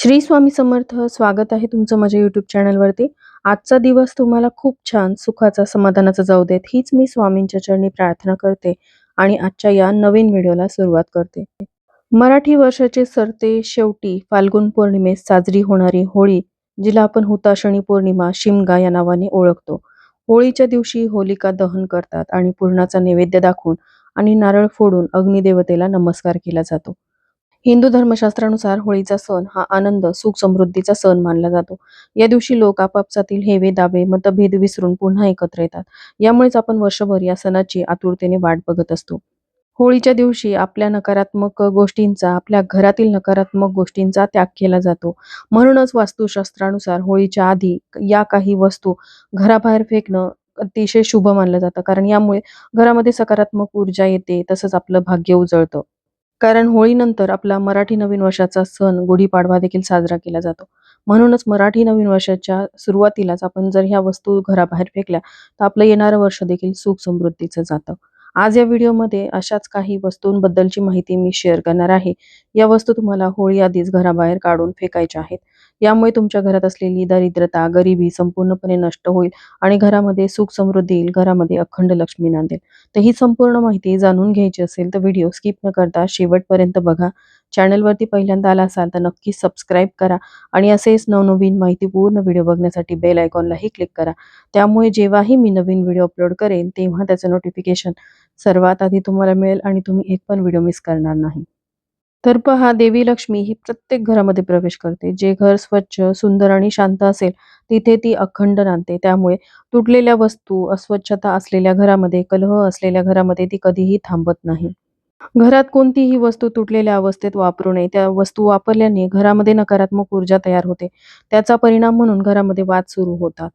श्री स्वामी समर्थ स्वागत आहे तुमचं माझ्या युट्यूब चॅनलवरती आजचा दिवस तुम्हाला खूप छान सुखाचा समाधानाचा जाऊ देत. हीच मी स्वामींच्या चरणी प्रार्थना करते आणि आजच्या या नवीन व्हिडिओला सुरुवात करते. मराठी वर्षाचे सरते शेवटी फाल्गुन पौर्णिमेस साजरी होणारी होळी जिला आपण हुताशणी पौर्णिमा शिमगा या नावाने ओळखतो. होळीच्या दिवशी होलिका दहन करतात आणि पूर्णाचा नैवेद्य दाखवून आणि नारळ फोडून अग्निदेवतेला नमस्कार केला जातो. हिंदू धर्मशास्त्रानुसार होळीचा सण हा आनंद सुख समृद्धीचा सण मानला जातो. या दिवशी लोक आपापसातील हेवे दावे मतभेद विसरून पुन्हा एकत्र येतात. यामुळेच आपण वर्षभर या सणाची आतुरतेने वाट बघत असतो. होळीच्या दिवशी आपल्या नकारात्मक गोष्टींचा आपल्या घरातील नकारात्मक गोष्टींचा त्याग केला जातो. म्हणूनच वास्तुशास्त्रानुसार होळीच्या आधी या काही वस्तू घराबाहेर फेकणं अतिशय शुभ मानलं जातं. कारण यामुळे घरामध्ये सकारात्मक ऊर्जा येते तसंच आपलं भाग्य उजळतं. कारण होळीनंतर आपला मराठी नवीन वर्षाचा सण गुढीपाडवा देखील साजरा केला जातो. म्हणूनच मराठी नवीन वर्षाच्या सुरुवातीलाच आपण जर ह्या वस्तू घराबाहेर फेकल्या तर आपलं येणारं वर्ष देखील सुख समृद्धीचं जातं. आज या व्हिडिओमध्ये अशाच काही वस्तूंबद्दलची माहिती मी शेअर करणार आहे. या वस्तू तुम्हाला होळी आधीच घराबाहेर काढून फेकायच्या आहेत. यामुळे तुमच्या घरात असलेली दरिद्रता गरिबी संपूर्णपणे नष्ट होईल आणि घरामध्ये सुख समृद्धी येईल घरामध्ये अखंड लक्ष्मी नांदेल. तर ही संपूर्ण माहिती जाणून घ्यायची असेल तर व्हिडिओ स्किप न करता शेवटपर्यंत बघा. चॅनलवरती पहिल्यांदा आला असाल तर नक्की सबस्क्राईब करा आणि असेच नवनवीन माहिती पूर्ण व्हिडिओ बघण्यासाठी बेल आयकॉनलाही क्लिक करा. त्यामुळे जेव्हाही मी नवीन व्हिडिओ अपलोड करेन तेव्हा त्याचं नोटिफिकेशन सर्वात आधी तुम्हाला मिळेल आणि तुम्ही एक पण व्हिडिओ मिस करणार नाही. तर पहा देवी लक्ष्मी ही प्रत्येक घरामध्ये प्रवेश करते. जे घर स्वच्छ सुंदर आणि शांत असेल तिथे ती अखंड नांदते. त्यामुळे तुटलेल्या वस्तू अस्वच्छता असलेल्या घरामध्ये कलह असलेल्या घरामध्ये ती कधीही थांबत नाही. घरात कोणतीही वस्तू तुटलेल्या अवस्थेत वापरू नये. त्या वस्तू वापरल्याने घरामध्ये नकारात्मक ऊर्जा तयार होते. त्याचा परिणाम म्हणून घरामध्ये वाद सुरू होतात.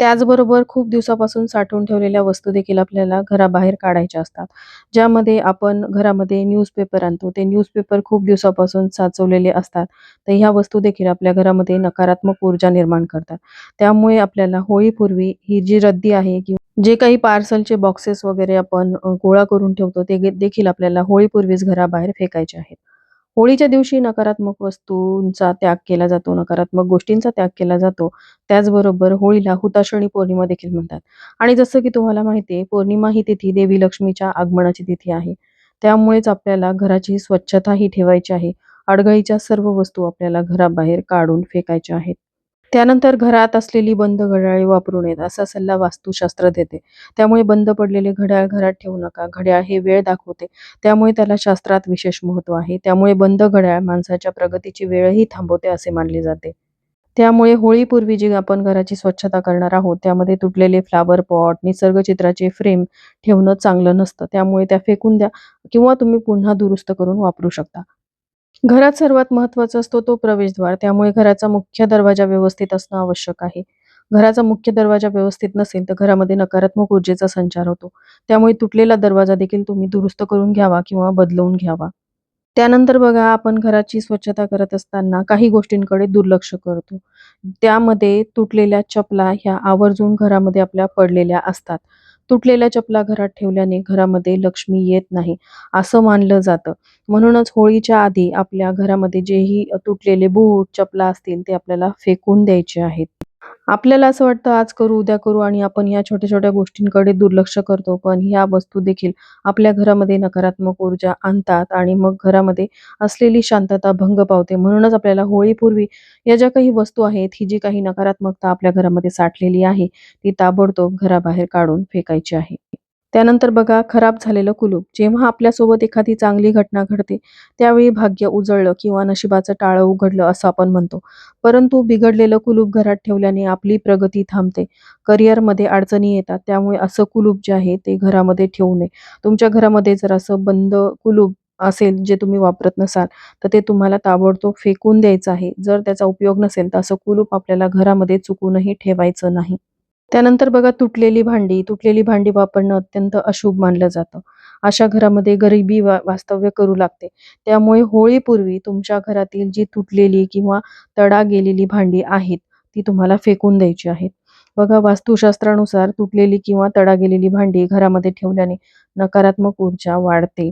त्याचबरोबर खूप दिवसापासून साठवून ठेवलेल्या वस्तू देखील आपल्याला घराबाहेर काढायच्या असतात. ज्यामध्ये आपण घरामध्ये न्यूजपेपर आणतो ते न्यूजपेपर खूप दिवसापासून साचवलेले असतात. तर ह्या वस्तू देखील आपल्या घरामध्ये नकारात्मक ऊर्जा निर्माण करतात. त्यामुळे आपल्याला होळीपूर्वी ही जी रद्दी आहे किंवा जे काही पार्सलचे बॉक्सेस वगैरे आपण गोळा करून ठेवतो ते देखील आपल्याला होळीपूर्वीच घराबाहेर फेकायचे आहेत. होळीच्या दिवशी नकारात्मक वस्तूंचा त्याग केला जातो नकारात्मक गोष्टींचा त्याग केला जातो. त्याचबरोबर होळीला हुताशणी पौर्णिमा देखील म्हणतात. आणि जसं की तुम्हाला माहिती आहे पौर्णिमा ही तिथी देवी लक्ष्मीच्या आगमनाची तिथी आहे. त्यामुळेच आपल्याला घराची स्वच्छता ही ठेवायची आहे. अडगळीच्या सर्व वस्तू आपल्याला घराबाहेर काढून फेकायच्या आहेत. त्यानंतर घरात असलेली बंद घड्याळे वापरू नयेत असा सल्ला वास्तुशास्त्र देते. त्यामुळे बंद पडलेले घड्याळ घरात ठेवू नका. घड्याळ हे वेळ दाखवते. त्यामुळे त्याला शास्त्रात विशेष महत्त्व आहे. त्यामुळे बंद घड्याळ माणसाच्या प्रगतीची वेळही थांबवते असे मानले जाते. त्यामुळे होळीपूर्वी जी आपण घराची स्वच्छता करणार आहोत त्यामध्ये तुटलेले फ्लावर पॉट निसर्गचित्राचे फ्रेम ठेवणं चांगलं नसतं. त्यामुळे त्या फेकून द्या किंवा तुम्ही पुन्हा दुरुस्त करून वापरू शकता. घरात सर्वात महत्त्वाचा असतो तो प्रवेशद्वार. त्यामुळे घराचा मुख्य दरवाजा व्यवस्थित असणं आवश्यक आहे. घराचा मुख्य दरवाजा व्यवस्थित नसेल तर घरामध्ये नकारात्मक ऊर्जेचा संचार होतो. त्यामुळे तुटलेला दरवाजा देखील तुम्ही दुरुस्त करून घ्यावा किंवा बदलवून घ्यावा. त्यानंतर बघा आपण घराची स्वच्छता करत असताना काही गोष्टींकडे दुर्लक्ष करतो. त्यामध्ये तुटलेल्या चपला ह्या आवर्जून घरामध्ये आपल्या पडलेल्या असतात. तुटलेल्या चपला घरात ठेवल्याने घरामध्ये लक्ष्मी येत नाही असं मानलं जातं. म्हणूनच होळीच्या आधी आपल्या घरामध्ये जेही तुटलेले बूट चपला असतील ते आपल्याला फेकून द्यायचे आहेत. आपल्याला असं वाटतं आज करू उद्या करू आणि आपण या छोट्या छोट्या गोष्टींकडे दुर्लक्ष करतो. पण ह्या वस्तू देखील आपल्या घरामध्ये नकारात्मक ऊर्जा आणतात आणि मग घरामध्ये असलेली शांतता भंग पावते. म्हणूनच आपल्याला होळीपूर्वी या ज्या काही वस्तू आहेत ही जी काही नकारात्मकता आपल्या घरामध्ये साठलेली आहे ती ताबडतोब घराबाहेर काढून फेकायची आहे. त्यानंतर बघा खराब झालेलं कुलूप. जेव्हा आपल्यासोबत एखादी चांगली घटना घडते त्यावेळी भाग्य उजळलं किंवा नशिबाचं टाळं उघडलं असं आपण म्हणतो. परंतु बिघडलेलं कुलूप घरात ठेवल्याने आपली प्रगती थांबते. करिअरमध्ये अडचणी येतात त्यामुळे असं कुलूप जे आहे ते घरामध्ये ठेवू नये. तुमच्या घरामध्ये जर असं बंद कुलूप असेल जे तुम्ही वापरत नसाल तर ते तुम्हाला ताबडतोब फेकून द्यायचं आहे. जर त्याचा उपयोग नसेल तर असं कुलूप आपल्याला घरामध्ये चुकूनही ठेवायचं नाही. त्यानंतर बघा तुटलेली भांडी. तुटलेली भांडी वापरणं अत्यंत अशुभ मानलं जातं. अशा घरामध्ये गरिबी वा वास्तव्य करू लागते. त्यामुळे होळीपूर्वी तुमच्या घरातील जी तुटलेली किंवा तडा गेलेली भांडी आहेत ती तुम्हाला फेकून द्यायची आहेत. बघा वास्तुशास्त्रानुसार तुटलेली किंवा तडा गेलेली भांडी घरामध्ये ठेवल्याने नकारात्मक ऊर्जा वाढते.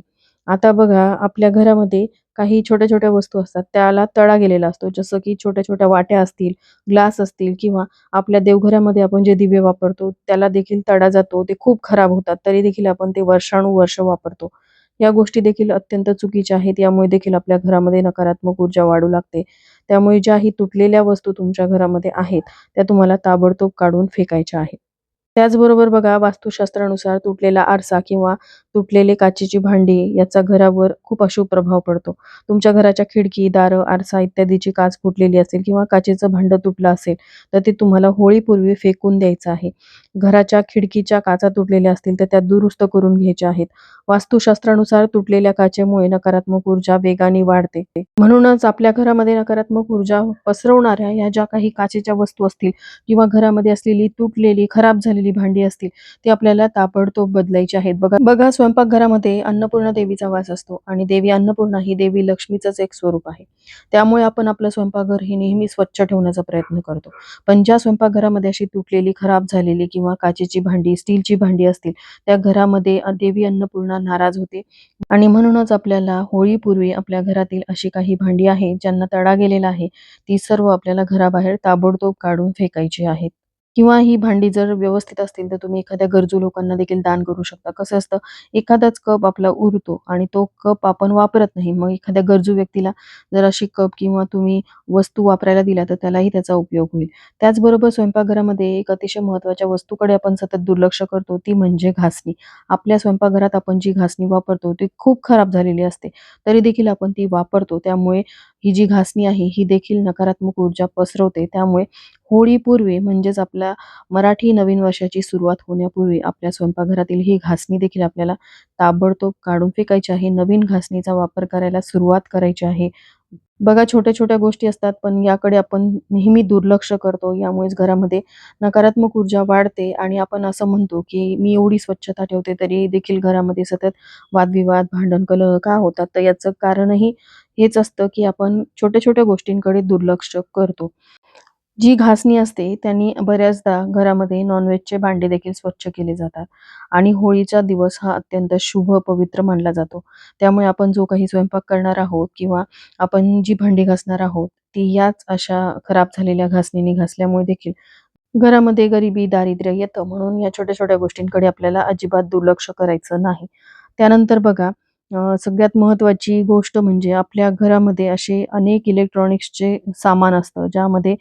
आता बघा आपल्या घरामध्ये काही छोट्या-छोट्या वस्तू असतात त्याला तडा गेलेला असतो. जसं की छोट्या-छोट्या वाट्या असतील, ग्लास असतील किंवा आपल्या देवघरामध्ये आपण जे दिवे वापरतो त्याला देखील तडा जातो. ते खूप खराब होतात. तरी देखील आपण ते वर्षानुवर्ष वापरतो. या गोष्टी देखील अत्यंत चुकीच्या आहेत. यामुळे देखील आपल्या घरामध्ये नकारात्मक ऊर्जा वाढू लागते. त्यामुळे ज्याही तुटलेल्या वस्तू तुमच्या घरामध्ये आहेत, त्या तुम्हाला ताबडतोब काढून फेकायच्या आहेत. त्याचबरोबर बघा वास्तुशास्त्रानुसार तुटलेला आरसा किंवा तुटलेले काचेची भांडी याचा घरावर खूप अशुभ प्रभाव पडतो. तुमच्या घराच्या खिडकी, दारं, आरसा इत्यादीची काच फुटलेली असेल किंवा काचेचं भांडं तुटलं असेल, तर ते तुम्हाला होळीपूर्वी फेकून द्यायचं आहे. घराच्या खिडकीच्या काचा तुटलेल्या असतील तर त्या दुरुस्त करून घ्यायच्या आहेत. वास्तुशास्त्रानुसार तुटलेल्या काचेमुळे नकारात्मक ऊर्जा वेगाने वाढते. म्हणूनच आपल्या घरामध्ये नकारात्मक ऊर्जा पसरवणाऱ्या या ज्या काही काचेच्या वस्तू असतील किंवा घरामध्ये असलेली तुटलेली, खराब झालेली भांडी असतील, ती आपल्याला ताबडतोब बदलायची आहेत. बघा बघा स्वयंपाकघरामध्ये अन्नपूर्णा देवीचा वास असतो आणि देवी अन्नपूर्णा ही देवी लक्ष्मीचंच एक स्वरूप आहे. त्यामुळे आपण आपलं स्वयंपाकघर हे नेहमी स्वच्छ ठेवण्याचा प्रयत्न करतो. पण ज्या स्वयंपाकघरामध्ये अशी तुटलेली, खराब झालेली किंवा काचेची भांडी, स्टीलची भांडी असतील, त्या घरामध्ये देवी अन्नपूर्णा नाराज होते आणि म्हणूनच आपल्याला होळीपूर्वी आपल्या घरातील अशी काही भांडी आहेत, ज्यांना तडा गेलेला आहे, ती सर्व आपल्याला घराबाहेर ताबडतोब काढून फेकायची आहेत. किंवा ही भांडी जर व्यवस्थित असतील, तर तुम्ही एखाद्या गरजू लोकांना देखील दान करू शकता. कसं असतं, एखादाच कप आपला उरतो आणि तो कप आपण वापरत नाही. मग एखाद्या गरजू व्यक्तीला जर अशी कप किंवा तुम्ही वस्तू वापरायला दिला तर त्यालाही त्याचा उपयोग होईल. त्याचबरोबर स्वयंपाकघरामध्ये एक अतिशय महत्त्वाच्या वस्तूकडे आपण सतत दुर्लक्ष करतो, ती म्हणजे घासणी. आपल्या स्वयंपाकघरात आपण जी घासणी वापरतो, ती खूप खराब झालेली असते. तरी देखील आपण ती वापरतो. त्यामुळे ही जी घासणी आहे, ही देखील नकारात्मक ऊर्जा पसरवते. त्यामुळे होळीपूर्वी म्हणजेच आपल्या मराठी नवीन वर्षाची सुरुवात होण्यापूर्वी आपल्या स्वयंपाकघरातील ही घासणी देखील आपल्याला ताबडतोब काढून फेकायची आहे. नवीन घासणीचा वापर करायला सुरुवात करायची आहे. बघा छोट्या-छोट्या गोष्टी असतात, पण याकडे आपण नेहमी दुर्लक्ष करतो. यामुळेच घरामध्ये नकारात्मक ऊर्जा वाढते आणि आपण असं म्हणतो, की मी एवढी स्वच्छता ठेवते, तरी देखील घरामध्ये सतत वादविवाद, भांडण, कलह का होतात? तर याचं कारणही हेच असतं, की आपण छोट्या-छोट्या गोष्टींकडे दुर्लक्ष करतो. जी घासणी असते त्यांनी बऱ्याचदा घरामध्ये नॉनव्हेजचे भांडे देखील स्वच्छ केले जातात आणि होळीचा दिवस हा अत्यंत शुभ, पवित्र मानला जातो. त्यामुळे आपण जो काही स्वयंपाक करणार आहोत किंवा आपण जी भांडी घासणार आहोत, ती याच अशा खराब झालेल्या घासणीने घासल्यामुळे देखील घरामध्ये गरिबी, दारिद्र्य येतं. म्हणून या छोट्या-छोट्या गोष्टींकडे आपल्याला अजिबात दुर्लक्ष करायचं नाही. त्यानंतर बघा अ, सगळ्यात महत्त्वाची गोष्ट म्हणजे आपल्या घरामध्ये असे अनेक इलेक्ट्रॉनिक्सचे सामान असतं, ज्यामध्ये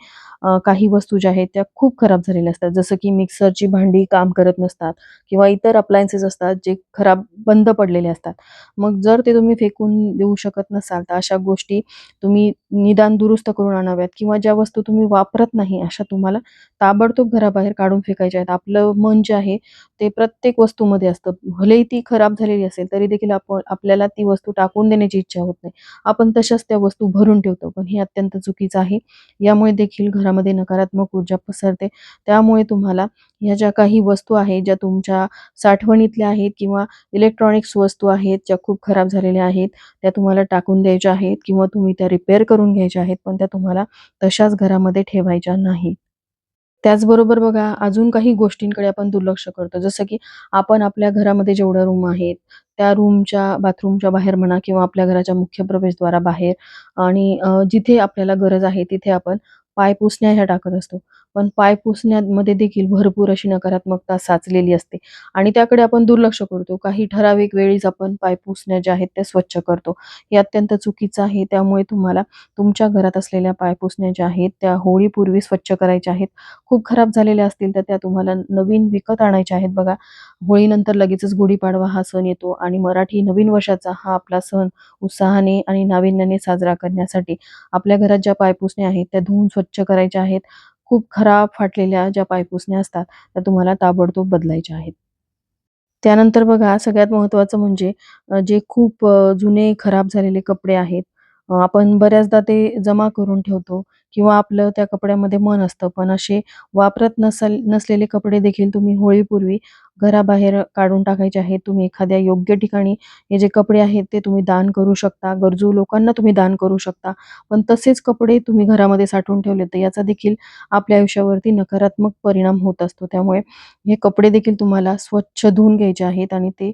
काही वस्तू ज्या आहेत त्या खूप खराब झालेल्या असतात. जसं की मिक्सरची भांडी काम करत नसतात किंवा इतर अप्लायन्सेस असतात, जे खराब बंद पडलेले असतात. मग जर ते तुम्ही फेकून देऊ शकत नसाल, तर अशा गोष्टी तुम्ही निदान दुरुस्त करून आणाव्यात किंवा ज्या वस्तू तुम्ही वापरत नाही, अशा तुम्हाला ताबडतोब घराबाहेर काढून फेकायच्या आहेत. आपलं मन जे आहे, ते प्रत्येक वस्तूमध्ये असतं. भलेही ती खराब झालेली असेल, तरी देखील आपण आपल्याला ती वस्तू टाकून देण्याची इच्छा होत नाही. आपण तशाच त्या वस्तू भरून ठेवतो. पण हे अत्यंत चुकीचं आहे. यामुळे देखील घरा घरामध्ये नकारात्मक ऊर्जा पसरते. त्यामुळे तुम्हाला ह्या ज्या काही वस्तू आहेत, ज्या तुमच्या साठवणीतल्या आहेत किंवा इलेक्ट्रॉनिक्स वस्तू आहेत, ज्या खूप खराब झालेल्या आहेत, त्या तुम्हाला टाकून द्यायच्या आहेत किंवा तुम्ही त्या रिपेअर करून घ्यायच्या आहेत. पण त्या तुम्हाला तशाच घरामध्ये ठेवायच्या नाहीत. त्याचबरोबर बघा अजून काही गोष्टींकडे आपण दुर्लक्ष करतो. जसं की आपण आपल्या घरामध्ये जेवढ्या रूम आहेत, त्या रूमच्या बाथरूमच्या बाहेर म्हणा किंवा आपल्या घराच्या मुख्य प्रवेशद्वारा बाहेर आणि जिथे आपल्याला गरज आहे तिथे आपण पाय पुसण्या ह्या टाकत असतो. पण पाय पुसण्यामध्ये देखील भरपूर अशी नकारात्मकता साचलेली असते आणि त्याकडे आपण दुर्लक्ष करतो. काही ठराविक वेळीच आपण पाय पुसण्या ज्या आहेत त्या स्वच्छ करतो. हे अत्यंत चुकीचं आहे. त्यामुळे तुम्हाला तुमच्या घरात असलेल्या पाय पुसण्या ज्या आहेत, त्या होळीपूर्वी स्वच्छ करायच्या आहेत. खूप खराब झालेल्या असतील तर त्या तुम्हाला नवीन विकत आणायच्या आहेत. बघा होळीनंतर लगेचच गुढीपाडवा हा सण येतो आणि मराठी नवीन वर्षाचा हा आपला सण उत्साहाने आणि नाविन्याने साजरा करण्यासाठी आपल्या घरात ज्या पायपुसण्या आहेत, त्या धुवून स्वच्छ करायच्या आहेत. खूप खराब फाटलेल्या ज्या पायपुसण्या असतात, त्या तुम्हाला ताबडतोब बदलायच्या आहेत. त्यानंतर बघा सगळ्यात महत्त्वाचं म्हणजे जे खूप जुने खराब झालेले कपडे आहेत, आपण बऱ्याचदा ते जमा करून ठेवतो किंवा आपलं त्या कपड्यामध्ये मन असतं. पण असे वापरत नसल नसलेले कपडे देखील तुम्ही होळीपूर्वी घराबाहेर काढून टाकायचे आहेत. तुम्ही एखाद्या योग्य ठिकाणी हे जे कपडे आहेत ते तुम्ही दान करू शकता. गरजू लोकांना तुम्ही दान करू शकता. पण तसेच कपडे तुम्ही घरामध्ये साठवून ठेवले तर याचा देखील आपल्या आयुष्यावरती नकारात्मक परिणाम होत असतो. त्यामुळे हे कपडे देखील तुम्हाला स्वच्छ धुवून घ्यायचे आहेत आणि ते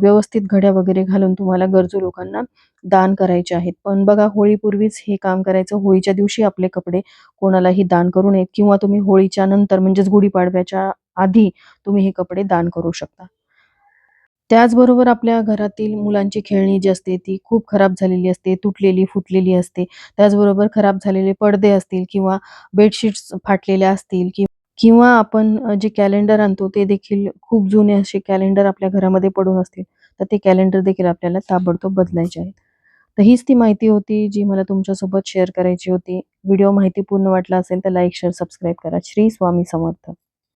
व्यवस्थित घड्या वगैरे घालून तुम्हाला गरजू लोकांना दान करायचे आहेत. पण बघा होळीपूर्वीच हे काम करायचं. होळीच्या दिवशी आपले कपडे कोणालाही दान करू नयेत किंवा तुम्ही होळीच्या नंतर म्हणजेच गुढीपाडव्याच्या आधी तुम्ही हे कपडे दान करू शकता. त्याचबरोबर आपल्या घरातील मुलांची खेळणी जी असते ती खूप खराब झालेली असते, तुटलेली, फुटलेली असते. त्याचबरोबर खराब झालेले पडदे असतील किंवा बेडशीट्स फाटलेल्या असतील कि किंवा आपण जे कॅलेंडर आणतो ते देखील खूप जुने असे कॅलेंडर आपल्या घरामध्ये पडून असतील, तर ते कॅलेंडर देखील आपल्याला ताबडतोब बदलायचे आहेत. तर हीच ती माहिती होती जी मला तुमच्यासोबत शेअर करायची होती. व्हिडिओ माहितीपूर्ण वाटला असेल तर लाईक, शेअर, सबस्क्राईब करा. श्री स्वामी समर्थ.